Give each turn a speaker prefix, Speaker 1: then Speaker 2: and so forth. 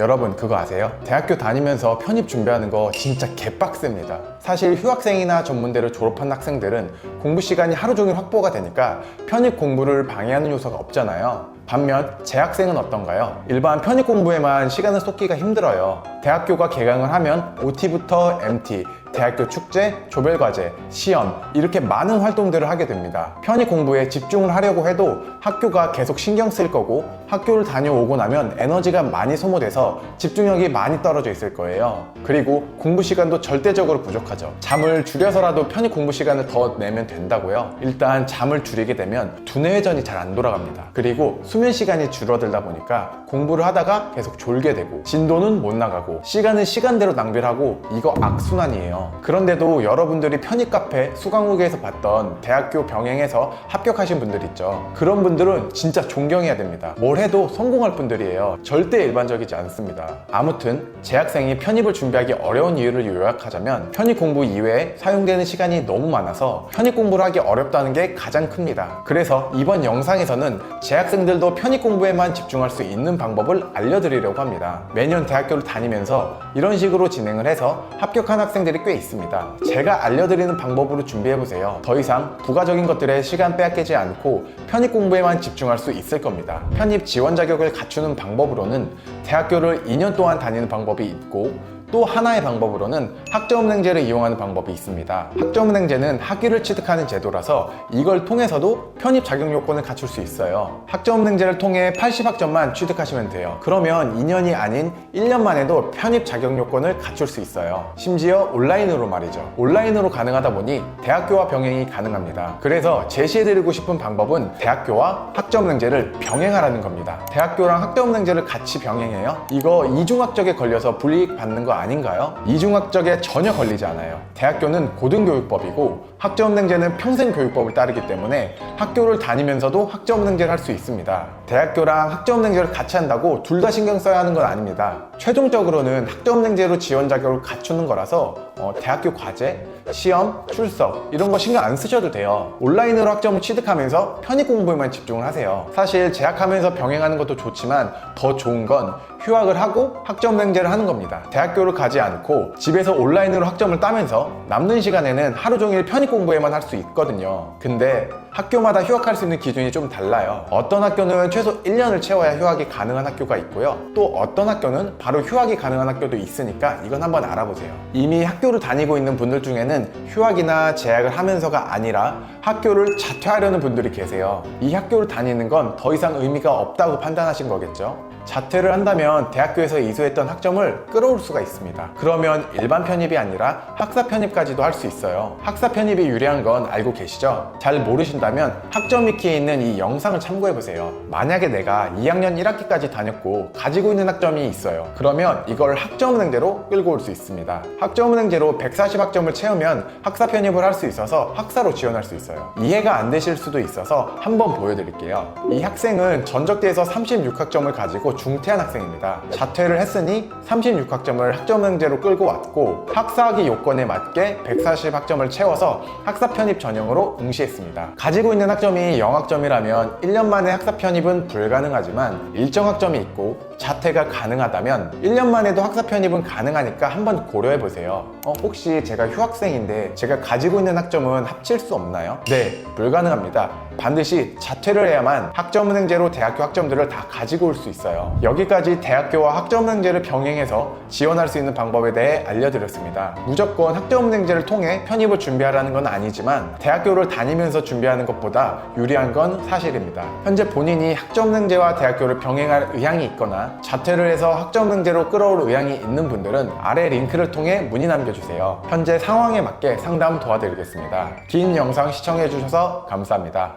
Speaker 1: 여러분 그거 아세요? 대학교 다니면서 편입 준비하는 거 진짜 개빡셉니다. 사실 휴학생이나 전문대를 졸업한 학생들은 공부 시간이 하루 종일 확보가 되니까 편입 공부를 방해하는 요소가 없잖아요. 반면 재학생은 어떤가요? 일반 편입 공부에만 시간을 쏟기가 힘들어요. 대학교가 개강을 하면 OT부터 MT, 대학교 축제, 조별과제, 시험 이렇게 많은 활동들을 하게 됩니다. 편입 공부에 집중을 하려고 해도 학교가 계속 신경 쓸 거고 학교를 다녀오고 나면 에너지가 많이 소모돼서 집중력이 많이 떨어져 있을 거예요. 그리고 공부 시간도 절대적으로 부족하죠. 잠을 줄여서라도 편입 공부 시간을 더 내면 된다고요. 일단 잠을 줄이게 되면 두뇌 회전이 잘 안 돌아갑니다. 그리고 수면 시간이 줄어들다 보니까 공부를 하다가 계속 졸게 되고 진도는 못 나가고 시간은 시간대로 낭비를 하고 이거 악순환이에요. 그런데도 여러분들이 편입 카페 수강후기에서 봤던 대학교 병행에서 합격하신 분들 있죠. 그런 분들은 진짜 존경해야 됩니다. 뭘 해도 성공할 분들이에요. 절대 일반적이지 않습니다. 아무튼 재학생이 편입을 준비하기 어려운 이유를 요약하자면 편입 공부 이외에 사용되는 시간이 너무 많아서 편입 공부를 하기 어렵다는 게 가장 큽니다. 그래서 이번 영상에서는 재학생들도 편입 공부에만 집중할 수 있는 방법을 알려드리려고 합니다. 매년 대학교를 다니면 서 이런 식으로 진행을 해서 합격한 학생들이 꽤 있습니다. 제가 알려드리는 방법으로 준비해보세요. 더 이상 부가적인 것들에 시간 빼앗기지 않고 편입 공부에만 집중할 수 있을 겁니다. 편입 지원 자격을 갖추는 방법으로는 대학교를 2년 동안 다니는 방법이 있고 또 하나의 방법으로는 학점은행제를 이용하는 방법이 있습니다. 학점은행제는 학위를 취득하는 제도라서 이걸 통해서도 편입 자격 요건을 갖출 수 있어요. 학점은행제를 통해 80학점만 취득하시면 돼요. 그러면 2년이 아닌 1년 만에도 편입 자격 요건을 갖출 수 있어요. 심지어 온라인으로 말이죠. 온라인으로 가능하다 보니 대학교와 병행이 가능합니다. 그래서 제시해드리고 싶은 방법은 대학교와 학점은행제를 병행하라는 겁니다. 대학교랑 학점은행제를 같이 병행해요? 이거 이중학적에 걸려서 불이익 받는 거 아닌가요? 이중학적에 전혀 걸리지 않아요. 대학교는 고등교육법이고 학점은행제는 평생교육법을 따르기 때문에 학교를 다니면서도 학점은행제를 할 수 있습니다. 대학교랑 학점은행제를 같이 한다고 둘 다 신경 써야 하는 건 아닙니다. 최종적으로는 학점은행제로 지원 자격을 갖추는 거라서 어, 대학교 과제, 시험, 출석 이런 거 신경 안 쓰셔도 돼요. 온라인으로 학점을 취득하면서 편입 공부에만 집중을 하세요. 사실 재학하면서 병행하는 것도 좋지만 더 좋은 건 휴학을 하고 학점은행제를 하는 겁니다. 대학교를 가지 않고 집에서 온라인으로 학점을 따면서 남는 시간에는 하루 종일 편입 공부에만 할 수 있거든요. 근데 학교마다 휴학할 수 있는 기준이 좀 달라요. 어떤 학교는 최소 1년을 채워야 휴학이 가능한 학교가 있고요. 또 어떤 학교는 바로 휴학이 가능한 학교도 있으니까 이건 한번 알아보세요. 이미 학교를 다니고 있는 분들 중에는 휴학이나 재학을 하면서가 아니라 학교를 자퇴하려는 분들이 계세요. 이 학교를 다니는 건 더 이상 의미가 없다고 판단하신 거겠죠? 자퇴를 한다면 대학교에서 이수했던 학점을 끌어올 수가 있습니다. 그러면 일반 편입이 아니라 학사 편입까지도 할 수 있어요. 학사 편입이 유리한 건 알고 계시죠? 잘 모르신다 면 학점 위키에 있는 이 영상을 참고해 보세요. 만약에 내가 2학년 1학기까지 다녔고 가지고 있는 학점이 있어요. 그러면 이걸 학점은행제로 끌고 올 수 있습니다. 학점은행제로 140학점을 채우면 학사 편입을 할 수 있어서 학사로 지원할 수 있어요. 이해가 안 되실 수도 있어서 한번 보여드릴게요. 이 학생은 전적대에서 36학점을 가지고 중퇴한 학생입니다. 자퇴를 했으니 36학점을 학점은행제로 끌고 왔고 학사학위 요건에 맞게 140학점을 채워서 학사 편입 전형으로 응시했습니다. 가지 고 있는 학점이 0학점이라면 1년 만에 학사 편입은 불가능하지만 일정 학점이 있고 자퇴가 가능하다면 1년 만에도 학사 편입은 가능하니까 한번 고려해 보세요. 어, 혹시 제가 휴학생인데 제가 가지고 있는 학점은 합칠 수 없나요? 네, 불가능합니다. 반드시 자퇴를 해야만 학점은행제로 대학교 학점들을 다 가지고 올 수 있어요. 여기까지 대학교와 학점은행제를 병행해서 지원할 수 있는 방법에 대해 알려드렸습니다. 무조건 학점은행제를 통해 편입을 준비하라는 건 아니지만 대학교를 다니면서 준비하는 것보다 유리한 건 사실입니다. 현재 본인이 학점은행제와 대학교를 병행할 의향이 있거나 자퇴를 해서 학점은행제로 끌어올 의향이 있는 분들은 아래 링크를 통해 문의 남겨주세요. 현재 상황에 맞게 상담 도와드리겠습니다. 긴 영상 시청해주셔서 감사합니다.